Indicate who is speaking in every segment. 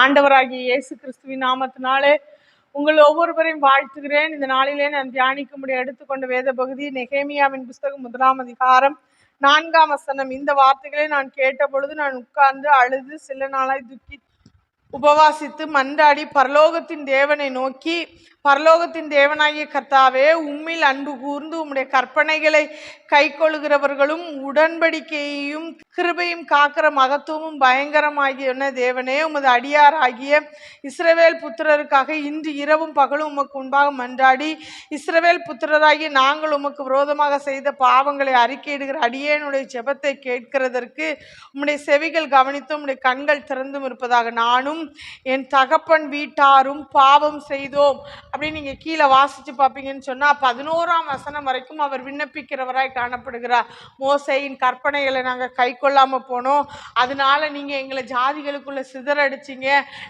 Speaker 1: ஆண்டவராகிய இயேசு கிறிஸ்துவின் நாமத்தினாலே உங்கள் ஒவ்வொருவரையும் வாழ்த்துகிறேன். இந்த நாளிலே நான் தியானிக்கும்படி எடுத்துக்கொண்ட வேத பகுதி நெகேமியாவின் புஸ்தகம் முதலாம் அதிகாரம் நான்காம் வசனம். இந்த வார்த்தைகளை நான் கேட்ட பொழுது நான் உட்கார்ந்து அழுது சில நாளாய் துக்கி உபவாசித்து மன்றாடி பரலோகத்தின் தேவனை நோக்கி பரலோகத்தின் தேவனாகிய கர்த்தாவே உம்மில் அன்பு கூர்ந்து உம்முடைய கற்பனைகளை கைக்கொள்கிறவர்களும் உடன்படிக்கையையும் கிருபையும் காக்கிற மகத்துவமும் பயங்கரமாகிய தேவனே உமது அடியாராகிய இஸ்ரவேல் புத்திரருக்காக இன்று இரவும் பகலும் உமக்கு முன்பாக மன்றாடி இஸ்ரவேல் புத்திரராகிய நாங்கள் உமக்கு விரோதமாக செய்த பாவங்களை அறிக்கையிடுகிற அடியேனுடைய ஜெபத்தை கேட்கிறதற்கு உம்முடைய செவிகள் கவனித்தும் உம்முடைய கண்கள் திறந்தும் இருப்பதாக நானும் என் தகப்பன் வீட்டாரும் பாவம் செய்தோம். அப்படின்னு நீங்கள் கீழே வாசித்து பார்ப்பீங்கன்னு சொன்னால் பதினோராம் வசனம் வரைக்கும் அவர் விண்ணப்பிக்கிறவராய் காணப்படுகிறார். மோசையின் கற்பனைகளை நாங்கள் கை கொள்ளாமல் போனோம். அதனால நீங்கள் எங்களை ஜாதிகளுக்குள்ளே சிதறடிச்சிங்க.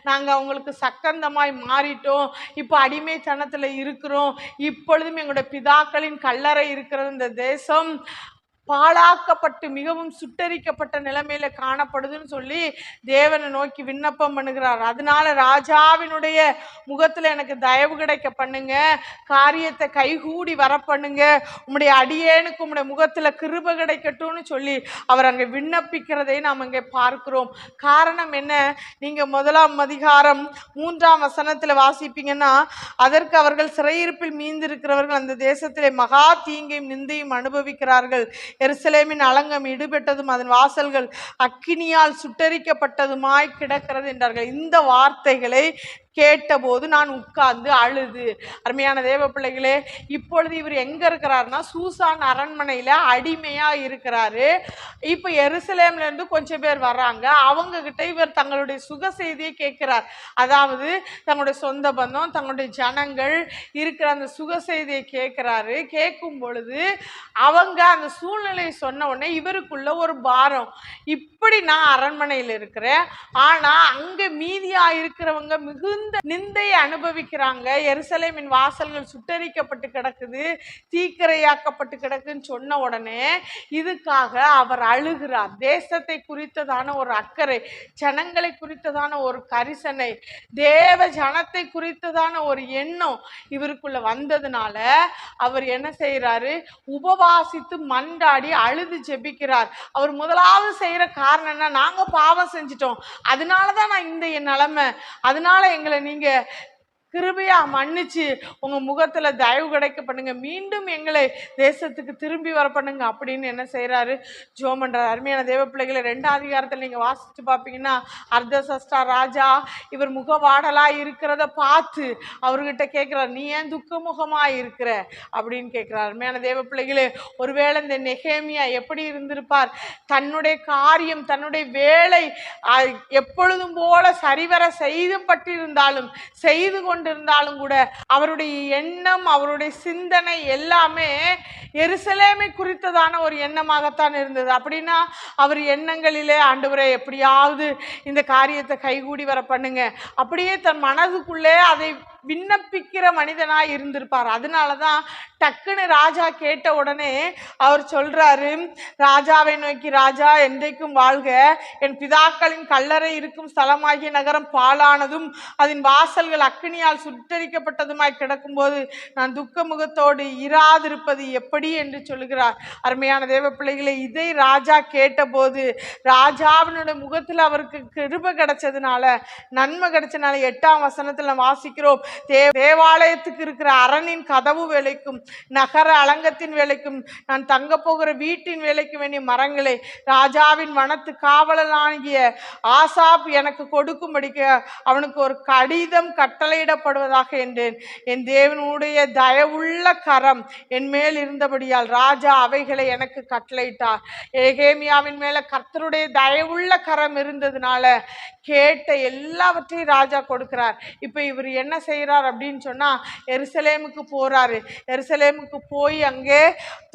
Speaker 1: நாங்கள் அவங்களுக்கு சக்கந்தமாய் மாறிட்டோம். இப்போ அடிமைத்தனத்தில் இருக்கிறோம். இப்பொழுதும் எங்களோட பிதாக்களின் கல்லறை இருக்கிற இந்த தேசம் பாழாக்கப்பட்டு மிகவும் சுட்டரிக்கப்பட்ட நிலைமையில காணப்படுதுன்னு சொல்லி தேவனை நோக்கி விண்ணப்பம் பண்ணுகிறார். அதனால ராஜாவினுடைய முகத்துல எனக்கு தயவு கிடைக்க பண்ணுங்க. காரியத்தை கைகூடி வர பண்ணுங்க. உம்முடைய அடியேனுக்கு உம்முடைய முகத்துல கிருப கிடைக்கட்டும்னு சொல்லி அவர் அங்கே விண்ணப்பிக்கிறதை நாம் அங்கே பார்க்கிறோம். காரணம் என்ன? நீங்க முதலாம் அதிகாரம் மூன்றாம் வசனத்துல வாசிப்பீங்கன்னா அதற்கு அவர்கள் சிறையிருப்பில் மீந்திருக்கிறவர்கள் அந்த தேசத்திலே மகா தீங்கையும் நிந்தையும் அனுபவிக்கிறார்கள். எருசலேமின் அலங்கம் இடுபெட்டதும் அதன் வாசல்கள் அக்கினியால் சுட்டரிக்கப்பட்டதுமாய் கிடக்கிறது என்றார்கள். இந்த வார்த்தைகளை கேட்டபோது நான் உட்கார்ந்து அழுது. அருமையான தேவ பிள்ளைகளே இப்பொழுது இவர் எங்க இருக்கிறாருன்னா சூசான் அரண்மனையில அடிமையா இருக்கிறாரு. இப்போ எருசலேம்ல இருந்து கொஞ்சம் பேர் வர்றாங்க. அவங்க கிட்ட இவர் தங்களுடைய சுக செய்தியை கேட்கிறார். அதாவது தங்களுடைய சொந்த பந்தம் தங்களுடைய ஜனங்கள் இருக்கிற அந்த சுக செய்தியை கேட்கிறாரு. கேட்கும் பொழுது அவங்க அந்த சூழ்நிலையை சொன்ன உடனே இவருக்குள்ள ஒரு பாரம். இப்படி நான் அரண்மனையில் இருக்கிறேன். ஆனா அங்க மீதியா இருக்கிறவங்க மிகுந்த நிந்தையை அனுபவிக்கிறாங்க. எருசலேமின் வாசல்கள் சுட்டரிக்கப்பட்டு கிடக்குது. தீக்கரையாக்கப்பட்டு கிடக்குன்னு சொன்ன உடனே இதுக்காக அவர் அழுகிறார். தேசத்தை குறித்ததான ஒரு அக்கறை ஜனங்களை குறித்ததான ஒரு கரிசனை தேவ ஜனத்தை குறித்ததான ஒரு எண்ணம் இவருக்குள்ள வந்ததுனால அவர் என்ன செய்யறாரு உபவாசித்து மண்டாடி அழுது ஜெபிக்கிறார். அவர் முதலாவது செய்யற காரணம் என்ன? நாங்க பாவம் செஞ்சிட்டோம். அதனால தான் நான் இந்த என் நிலைமை. அதனால எங்களை நீங்க கிருபையா மன்னிச்சு உங்க முகத்துல தயவு கிடைக்க பண்ணுங்க. மீண்டும் எங்களை தேசத்துக்கு திரும்பி வர பண்ணுங்க அப்படின்னு என்ன செய்யறாரு ஜோமன்றார் அருமையான தேவ பிள்ளைகளை ரெண்டாம் அதிகாரத்தில் நீங்க வாசிச்சு பார்ப்பீங்கன்னா அர்த்தசஷ்டா ராஜா இவர் முகவாடலா இருக்கிறத பார்த்து அவர்கிட்ட கேட்கிறார் நீ ஏன் துக்கமுகமா இருக்கிற? அப்படின்னு கேட்கிறார் அருமையான தேவ பிள்ளைகளே ஒருவேளை இந்த நெகேமியா எப்படி இருந்திருப்பார்? தன்னுடைய காரியம் தன்னுடைய வேலை எப்பொழுதும் போல சரிவர செய்து பட்டிருந்தாலும் செய்து கொண்டு கொண்டிருந்தாலும் கூட அவருடைய எண்ணம் அவருடைய சிந்தனை எல்லாமே எருசலேமை குறித்ததான ஒரு எண்ணமாகத்தான் இருந்தது. அப்படின்னா அவர் எண்ணங்களிலே ஆண்டவரை எப்படியாவது இந்த காரியத்தை கைகூடி வர பண்ணுங்க. அப்படியே தன் மனதுக்குள்ளே அதை விண்ணப்பிக்கிற மனிதனாக இருந்திருப்பார். அதனால தான் டக்குன்னு ராஜா கேட்ட உடனே அவர் சொல்கிறாரு ராஜாவை நோக்கி ராஜா என்றைக்கும் வாழ்க. என் பிதாக்களின் கல்லறை இருக்கும் ஸ்தலமாகிய நகரம் பாழானதும் அதன் வாசல்கள் அக்கினியால் சுட்டரிக்கப்பட்டதுமாய் கிடக்கும்போது நான் துக்க முகத்தோடு இராதிருப்பது எப்படி? என்று சொல்லுகிறார். அருமையான தேவ பிள்ளைகளை இதை ராஜா கேட்டபோது ராஜாவினுடைய முகத்தில் அவருக்கு கிருப கிடைச்சதுனால நன்மை கிடைச்சதுனால எட்டாம் வசனத்தில் நான் வாசிக்கிறோம். தே தேவாலயத்துக்கு இருக்கிற அரணின் கதவு வேலைக்கும் நகர அலங்கத்தின் வேலைக்கும் நான் தங்க போகிற வீட்டின் வேலைக்கு வேண்டிய மரங்களை ராஜாவின் வனத்து காவலனாகிய ஆசாப் எனக்கு கொடுக்கும்படிக்க அவனுக்கு ஒரு கடிதம் கட்டளையிடப்படுவதாக என்றேன். என் தேவனுடைய தயவுள்ள கரம் என் மேல் இருந்தபடியால் ராஜா அவைகளை எனக்கு கட்டளையிட்டார். ஏகேமியாவின் மேல கர்த்தருடைய தயவுள்ள கரம் இருந்ததுனால கேட்ட எல்லாவற்றையும் ராஜா கொடுக்கிறார். இப்போ இவர் என்ன செய்ய செய்கிறார் அப்படின்னு சொன்னால் எருசலேமுக்கு போகிறாரு எருசலேமுக்கு போய் அங்கே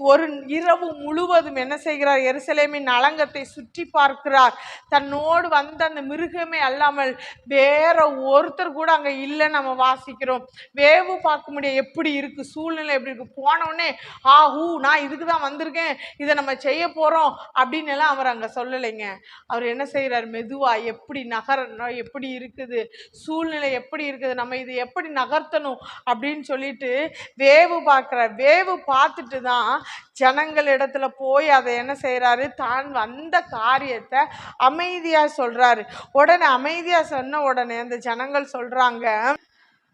Speaker 1: ஒரு இரவு முழுவதும் என்ன செய்கிறார்? எருசலேமின் நலங்கத்தை சுற்றி பார்க்கிறார். தன்னோடு வந்த அந்த மிருகமே அல்லாமல் வேற ஒருத்தர் கூட அங்கே இல்லை நம்ம வாசிக்கிறோம். வேவு பார்க்க முடியும் எப்படி இருக்கு? சூழ்நிலை எப்படி இருக்கு? போனோடனே ஆ ஹூ நான் இதுக்கு தான் வந்திருக்கேன். இதை நம்ம செய்ய போகிறோம் அப்படின்னு எல்லாம் அவர் அங்கே சொல்லலைங்க. அவர் என்ன செய்கிறார் மெதுவாக எப்படி நகரம் எப்படி இருக்குது? சூழ்நிலை எப்படி இருக்குது? நம்ம இது எப்படி நகர்த்தணும் அப்படின்னு சொல்லிட்டு வேவு பார்க்குற வேவு பார்த்துட்டு தான் ஜனங்கள் இடத்துல போய் அதை என்ன செய்கிறாரு தான் வந்த காரியத்தை அமைதியாக சொல்கிறாரு உடனே அமைதியாக சொன்ன உடனே அந்த ஜனங்கள் சொல்கிறாங்க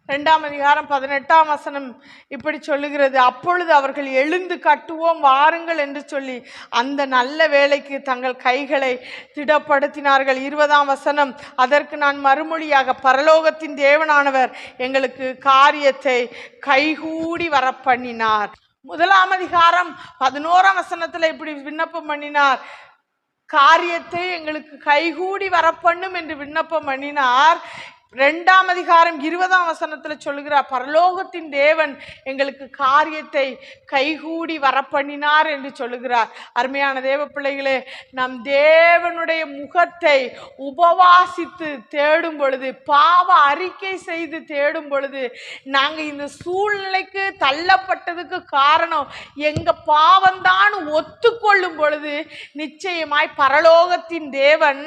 Speaker 1: ரெண்டாம் அதிகாரம் பதினெட்டாம் வசனம் இப்படி சொல்லுகிறது. அப்பொழுது அவர்கள் எழுந்து கட்டுவோம் வாருங்கள் என்று சொல்லி அந்த நல்ல வேலைக்கு தங்கள் கைகளை திடப்படுத்தினார்கள். இருபதாம் வசனம் அதற்கு நான் மறுமொழியாக பரலோகத்தின் தேவனானவர் எங்களுக்கு காரியத்தை கைகூடி வர பண்ணினார் முதலாம் அதிகாரம் பதினோராம் வசனத்தில் இப்படி விண்ணப்பம் பண்ணினார். காரியத்தை எங்களுக்கு கைகூடி வரப்பண்ணும் என்று விண்ணப்பம் பண்ணினார். ரெண்டாம் அதிகாரம் இருபதாம் வசனத்தில் சொல்கிறார் பரலோகத்தின் தேவன் எங்களுக்கு காரியத்தை கைகூடி வரப்பண்ணினார் என்று சொல்லுகிறார். அருமையான தேவ பிள்ளைகளே நம் தேவனுடைய முகத்தை உபவாசித்து தேடும் பொழுது பாவ அறிக்கை செய்து தேடும் பொழுது நாங்கள் இந்த சூழ்நிலைக்கு தள்ளப்பட்டதுக்கு காரணம் எங்கள் பாவம்தான் ஒத்துக்கொள்ளும் பொழுது நிச்சயமாய் பரலோகத்தின் தேவன்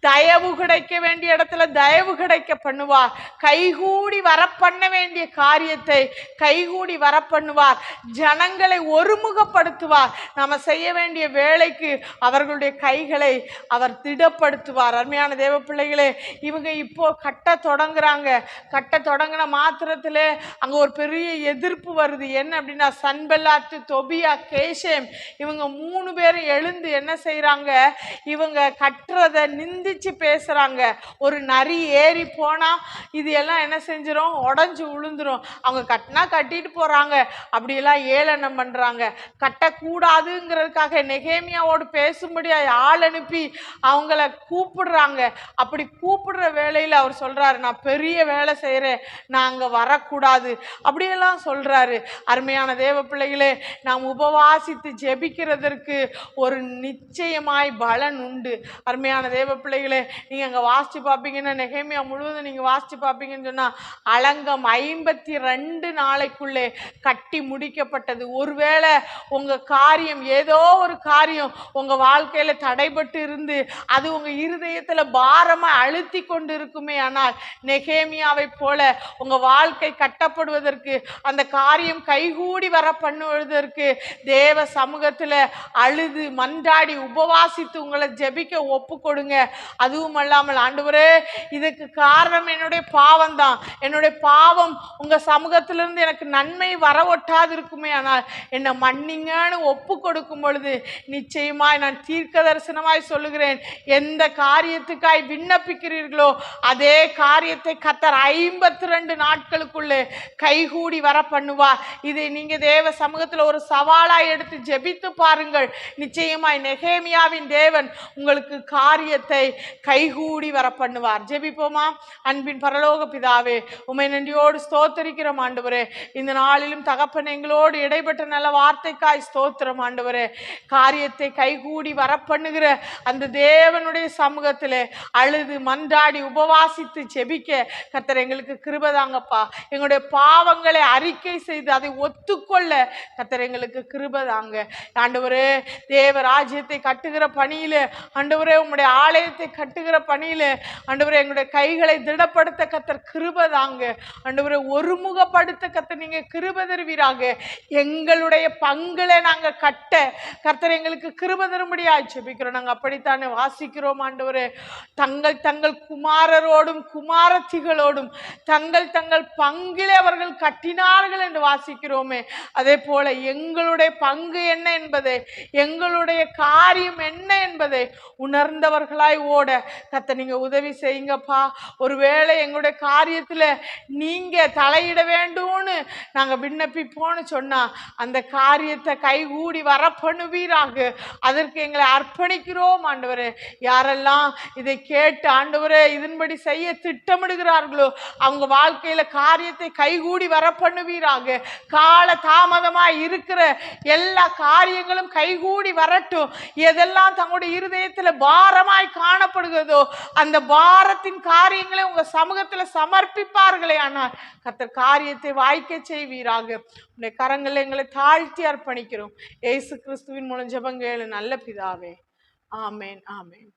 Speaker 1: தயவு கிடைக்க வேண்டிய இடத்துல தயவு கிடைக்க பண்ணுவார். கைகூடி வர பண்ண வேண்டிய காரியத்தை கைகூடி வர பண்ணுவார் ஜனங்களை ஒருமுகப்படுத்துவார். நாம் செய்ய வேண்டிய வேலைக்கு அவர்களுடைய கைகளை அவர் திடப்படுத்துவார். அருமையான தேவ பிள்ளைகளே இவங்க இப்போ கட்ட தொடங்குறாங்க. கட்ட தொடங்கின மாத்திரத்தில் அங்கே ஒரு பெரிய எதிர்ப்பு வருது. என்ன அப்படின்னா சன்பெல்லாத்து தொபியா கேஷேம் இவங்க மூணு பேரும் எழுந்து என்ன செய்கிறாங்க இவங்க கட்டுறதை நிந்திச்சு பேசுகிறாங்க ஒரு நரி ஏறி போனால் இது எல்லாம் என்ன செஞ்சிடும் உடஞ்சி விழுந்துரும் அவங்க கட்டினா கட்டிட்டு போகிறாங்க அப்படியெல்லாம் ஏளனம் பண்ணுறாங்க கட்டக்கூடாதுங்கிறதுக்காக நெகேமியாவோடு பேசும்படியாக ஆள் அனுப்பி அவங்கள கூப்பிடுறாங்க. அப்படி கூப்பிடுற வேலையில் அவர் சொல்கிறாரு நான் பெரிய வேலை செய்கிறேன் நான் அங்கே வரக்கூடாது. அப்படியெல்லாம் சொல்கிறாரு அருமையான தேவ பிள்ளைகளே நாம் உபவாசித்து ஜெபிக்கிறதற்கு ஒரு நிச்சயமாய் பலன் உண்டு. அருமையான தேவ பிள்ளைகளே நீங்கள் அங்கே வாசித்து பார்ப்பீங்கன்னா நெகேமியா முழுவதும் நீங்கள் வாசித்து பார்ப்பீங்கன்னு சொன்னால் அலங்கம் ஐம்பத்தி ரெண்டு நாளைக்குள்ளே கட்டி முடிக்கப்பட்டது. ஒருவேளை உங்கள் காரியம் ஏதோ ஒரு காரியம் உங்கள் வாழ்க்கையில் தடைபட்டு இருந்து அது உங்கள் இருதயத்தில் பாரமாக அழுத்தி கொண்டு இருக்குமே ஆனால் நெகேமியாவை போல உங்கள் வாழ்க்கை கட்டப்படுவதற்கு அந்த காரியம் கைகூடி வர பண்ணுவதற்கு தேவ சமூகத்தில் அழுது மன்றாடி உபவாசித்து உங்களை ஜெபிக்க ஒப்பு கொடுங்க. அதுவும் அல்லாமல் ஆண்டவரே இதுக்கு காரணம் என்னுடைய பாவம் தான் என்னுடைய பாவம் உங்க சமூகத்திலிருந்து எனக்கு நன்மை வர ஒட்டாது இருக்குமே ஆனால் என்னை மன்னிங்கன்னு ஒப்பு கொடுக்கும் பொழுது நிச்சயமாய் நான் தீர்க்க தரிசனமாய் சொல்லுகிறேன். எந்த காரியத்துக்காய் விண்ணப்பிக்கிறீர்களோ அதே காரியத்தை கத்தர் ஐம்பத்தி ரெண்டு நாட்களுக்குள்ளே கைகூடி வர பண்ணுவார் இதை நீங்க தேவ சமூகத்தில் ஒரு சவாலாக எடுத்து ஜெபித்து பாருங்கள். நிச்சயமாய் நெகேமியாவின் தேவன் உங்களுக்கு காரியத்தை கைகூடி வர பண்ணுவார் ஜெபிப்போமா? அன்பின் பரலோக பிதாவே உமை நன்றியோடு ஸ்தோத்தரிக்கிறோம் ஆண்டவரே. இந்த நாளிலும் தகப்பன் எங்களோடு இடைப்பட்ட நல்ல வார்த்தைக்காய் ஸ்தோத்திரம் ஆண்டவரே. காரியத்தை கைகூடி வர பண்ணுகிற அந்த தேவனுடைய சமூகத்தில் அழுது மன்றாடி உபவாசித்து செபிக்க கர்த்தர் எங்களுக்கு கிருபதாங்கப்பா எங்களுடைய பாவங்களை அறிக்கை செய்து அதை ஒத்துக்கொள்ள கர்த்தர் எங்களுக்கு கிருபதாங்க ஆண்டவரே தேவ ராஜ்யத்தை கட்டுகிற பணியில் ஆண்டவரே உங்களுடைய ஆலயத்தை கட்டுகிற பணியில் ஆண்டவரே எங்களுடைய கைகளை திடப்படுத்த கத்தர் கிருபதாங்க ஆண்டவரே ஒருமுகப்படுத்த கத்தர் நீங்க கிருப தருவீராக. எங்களுடைய பங்களை நாங்க கட்ட கர்த்தர் எங்களுக்கு கிருப தரும்படியா ஜெபிக்கிறோம். நாங்க அப்படித்தானே வாசிக்கிறோம் ஆண்டவர். தங்கள் தங்கள் குமாரரோடும் குமாரத்திகளோடும் தங்கள் தங்கள் பங்கிலே அவர்கள் கட்டினார்கள் என்று வாசிக்கிறோமே. அதே போல எங்களுடைய பங்கு என்ன என்பதை எங்களுடைய காரியம் என்ன என்பதை உணர்ந்தவர்களாய் ஓட கத்த நீங்க உதவி செய்யுங்கப்பா. ஒரு ஒருவேளை எங்களுடைய காரியத்தில் நீங்கள் தலையிட வேண்டும்னு நாங்கள் விண்ணப்பிப்போன்னு சொன்னால் அந்த காரியத்தை கைகூடி வர பண்ணுவீராக அதற்கு எங்களை அர்ப்பணிக்கிறோம் ஆண்டவர். யாரெல்லாம் இதை கேட்டு ஆண்டவர் இதன்படி செய்ய திட்டமிடுகிறார்களோ அவங்க வாழ்க்கையில் காரியத்தை கைகூடி வர பண்ணுவீராக கால தாமதமாக இருக்கிற எல்லா காரியங்களும் கைகூடி வரட்டும். எதெல்லாம் தங்களுடைய இருதயத்தில் பாரமாய் காணப்படுகிறதோ அந்த பாரத்தின் காரியங்களை உங்க சமூகத்துல சமர்ப்பிப்பார்களே ஆனால் கத்தர் காரியத்தை வாய்க்க செய்வீராக. உடைய கரங்களை எங்களை தாழ்த்தி அர்ப்பணிக்கிறோம். ஏசு கிறிஸ்துவின் மூலம் ஜெபங்கேளு நல்ல பிதாவே. ஆமேன் ஆமேன்.